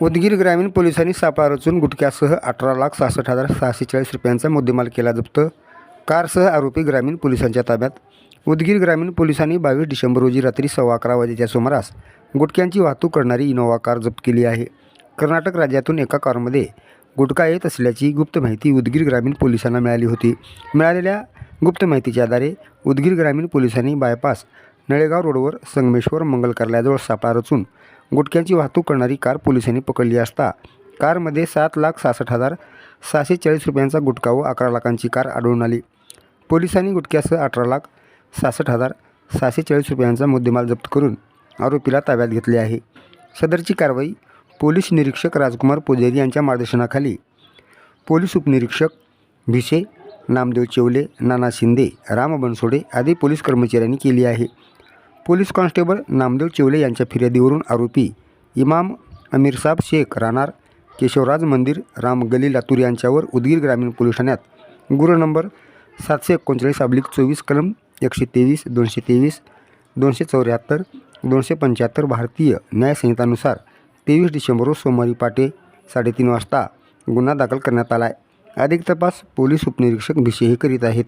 उदगीर ग्रामीण पोलिसांनी सापळा रचून गुटख्यासह अठरा लाख सहासष्ट हजार सहाशे चाळीस रुपयांचा मुद्देमाल केला जप्त. कारसह आरोपी ग्रामीण पोलिसांच्या ताब्यात. उदगीर ग्रामीण पोलिसांनी बावीस डिसेंबर रोजी रात्री सव्वा अकरा वाजेच्या सुमारास गुटख्यांची वाहतूक करणारी इनोव्हा कार जप्त केली आहे. कर्नाटक राज्यातून एका कारमध्ये गुटखा येत असल्याची गुप्त माहिती उदगीर ग्रामीण पोलिसांना मिळाली होती. मिळालेल्या गुप्त माहितीच्या आधारे उदगीर ग्रामीण पोलिसांनी बायपास नळेगाव रोडवर संगमेश्वर मंगल कार्यालयाजवळ सापळा रचून गुटख्यांची वाहतूक करणारी कार पोलिसांनी पकडली असता कारमध्ये सात लाख सहासष्ट हजार सहाशे चाळीस रुपयांचा गुटखा व अकरा लाखांची कार आढळून आली. पोलिसांनी गुटख्यासह अठरा लाख सहासष्ट हजार सहाशे चाळीस रुपयांचा मुद्देमाल जप्त करून आरोपीला ताब्यात घेतले आहे. सदरची कारवाई पोलीस निरीक्षक राजकुमार पुजारी यांच्या मार्गदर्शनाखाली. पोलीस उपनिरीक्षक भिसे नामदेव चेवले नाना शिंदे राम बनसोडे आदी पोलीस कर्मचाऱ्यांनी केली आहे. पोलीस कॉन्स्टेबल नामदेव चिवले यांच्या फिर्यादीवरून आरोपी इमाम अमीरसाब शेख राहणार केशवराज मंदिर राम गली लातूर यांच्यावर उदगीर ग्रामीण पोलीस ठाण्यात. गुन्हा नंबर सातशे एकोणचाळीस अब्लिक चोवीस कलम एकशे तेवीस दोनशे तेवीस दोनशे चौऱ्याहत्तर दोनशे पंच्याहत्तर भारतीय न्यायसंहितानुसार तेवीस डिसेंबर रोज सोमवारी पाटे साडेतीन वाजता गुन्हा दाखल करण्यात आला आहे. अधिक तपास पोलीस उपनिरीक्षक भिसे हे करीत आहेत.